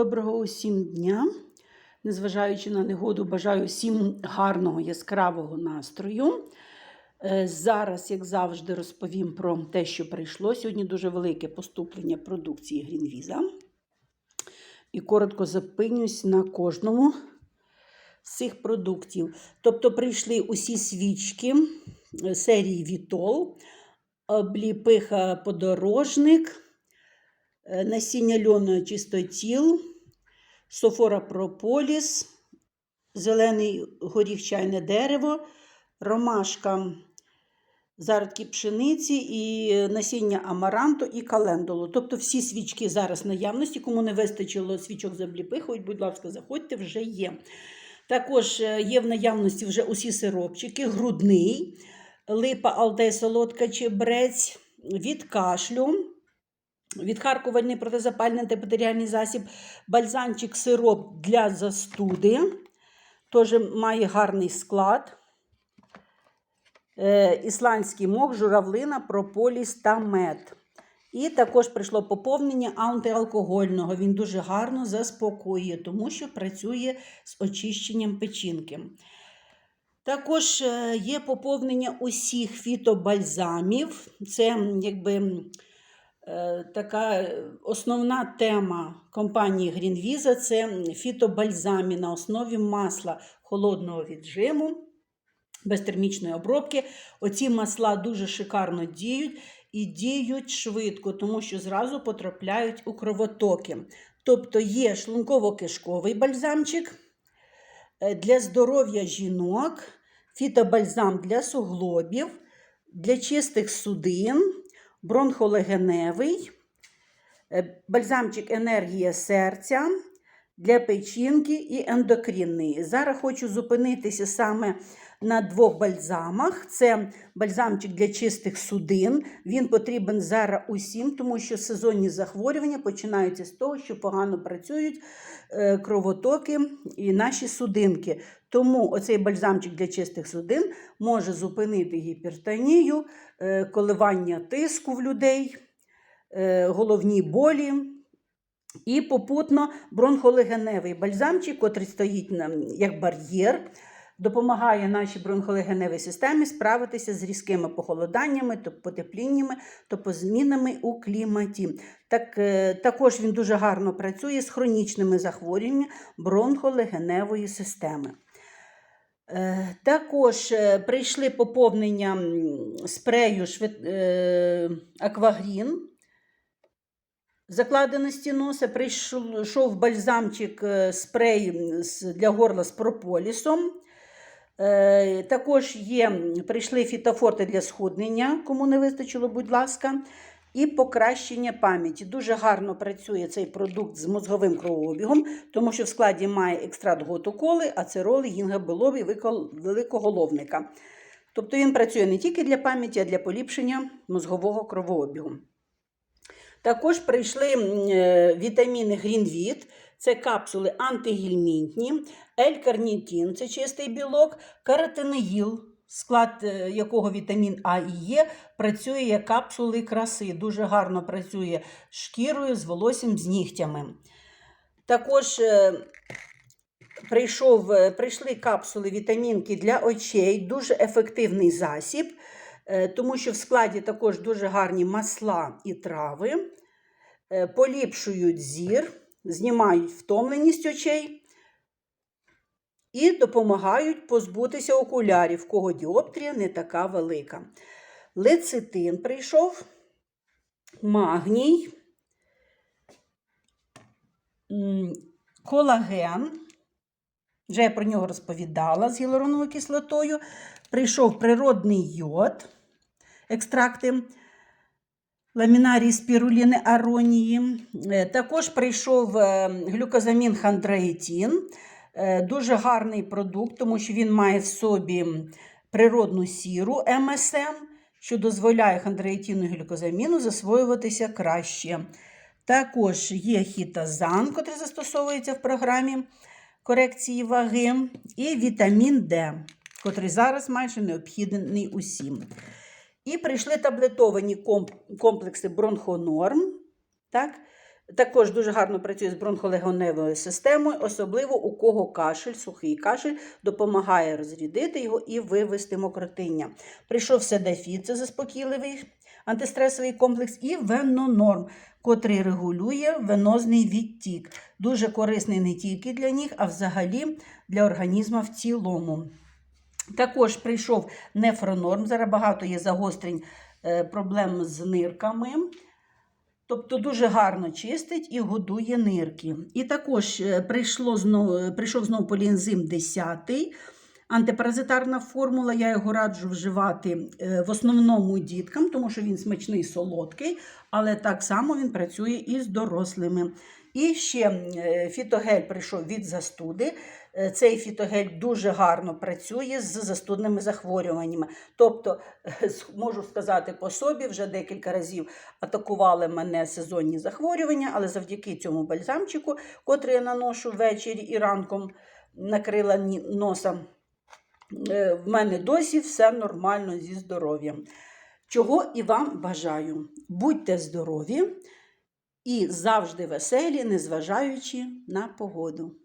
Доброго усім дня. Незважаючи на негоду, бажаю всім гарного яскравого настрою. Е, Зараз, як завжди, розповім про те, що прийшло. Сьогодні дуже велике поступлення продукції Грінвіза. І коротко зупинюсь на кожному з цих продуктів. Тобто прийшли усі свічки е, серії Вітол, обліпиха подорожник, е, насіння льону чистотіл, софора прополіс, зелений горіх чайне дерево, ромашка зародки пшениці і насіння амаранту і календулу. Тобто всі свічки зараз наявності. Кому не вистачило свічок з обліпихою, будь ласка, заходьте, вже є. Також е, є в наявності вже усі сиропчики, грудний, липа, алтай, солодка чебрець, від кашлю, відхаркувальний протизапальний антибактеріальний засіб, бальзамчик сироп для застуди. Теж має гарний склад. Е, Ісландський мох, журавлина, прополіс та мед. І також прийшло поповнення антиалкогольного. Він дуже гарно заспокоює, тому що працює з очищенням печінки. Також е, є поповнення усіх фітобальзамів. Це якби така основна тема компанії Greenvisa – це фітобальзамі на основі масла холодного віджиму, без термічної обробки. Оці масла дуже шикарно діють і діють швидко, тому що зразу потрапляють у кровотоки. Тобто є шлунково-кишковий бальзамчик е, для здоров'я жінок, фітобальзам для суглобів, для чистих судин, бронхолегеневий, е, бальзамчик енергія серця для печінки і ендокрінний. Зараз хочу зупинитися саме на двох бальзамах. Це бальзамчик для чистих судин. Він потрібен зараз усім, тому що сезонні захворювання починаються з того, що погано працюють е, кровотоки і наші судинки. Тому оцей бальзамчик для чистих судин може зупинити гіпертонію, е, коливання тиску в людей, е, головні болі. І попутно бронхолегеневий бальзамчик, котрий стоїть як бар'єр, допомагає нашій бронхолегеневій системі справитися з різкими похолоданнями, то потепліннями, то змінами у кліматі. Так, е, також він дуже гарно працює з хронічними захворюваннями бронхолегеневої системи. Е, Також е, прийшли поповнення спрею е, Аквагрін закладеності носа. Прийшов бальзамчик спрей для горла з прополісом. Також є, прийшли фітофорти для схуднення, кому не вистачило, будь ласка. І покращення пам'яті. Дуже гарно працює цей продукт з мозговим кровообігом, тому що в складі має екстракт готоколи, ацероли, гінгабилові великоголовника. Тобто він працює не тільки для пам'яті, а для поліпшення мозгового кровообігу. Також прийшли е, вітаміни Грінвіт, це капсули антигельмінтні, L-карнітин, це чистий білок, каротиноїл, склад е, якого вітамін А і Є, працює як капсули краси. Дуже гарно працює шкірою, з волоссям, з нігтями. Також е, прийшов, е, прийшли капсули вітамінки для очей, дуже ефективний засіб, е, тому що в складі також дуже гарні масла і трави, е, поліпшують зір, знімають втомленість очей і допомагають позбутися окулярів, кого діоптрія не така велика. Лецитин прийшов, магній, колаген. Вже я про нього розповідала з гіалуроновою кислотою. Прийшов природний йод, екстракти ламінарії спіруліни аронії. Е, Також прийшов е, глюкозамін хандраїтін. Е, Дуже гарний продукт, тому що він має в собі природну сіру МСМ, що дозволяє хандраїтіну і глюкозаміну засвоюватися краще. Також є хітазан, який застосовується в програмі корекції ваги, і вітамін Д, котрий зараз майже необхідний усім. І прийшли таблетовані комплекси бронхонорм, так? Також дуже гарно працює з бронхолегоневою системою, особливо у кого кашель, сухий кашель, допомагає розрядити його і вивести мокротиння. Прийшов седафіт, це заспокійливий антистресовий комплекс, і венонорм, котрий регулює венозний відтік. Дуже корисний не тільки для них, а взагалі для організму в цілому. Також прийшов нефронорм. Зараз багато є загострень е, проблем з нирками. Тобто дуже гарно чистить і годує нирки. І також е, прийшло знову, прийшов знову поліензим 10, антипаразитарна формула. Я його раджу вживати е, в основному діткам, тому що він смачний, солодкий, але так само він працює і з дорослими. І ще е, фітогель прийшов від застуди. Е, Цей фітогель дуже гарно працює з застудними захворюваннями. Тобто, е, можу сказати по собі, вже декілька разів атакували мене сезонні захворювання, але завдяки цьому бальзамчику, котрий я наношу ввечері і ранком накрила носа, в мене досі все нормально зі здоров'ям. Чого і вам бажаю. Будьте здорові і завжди веселі, незважаючи на погоду.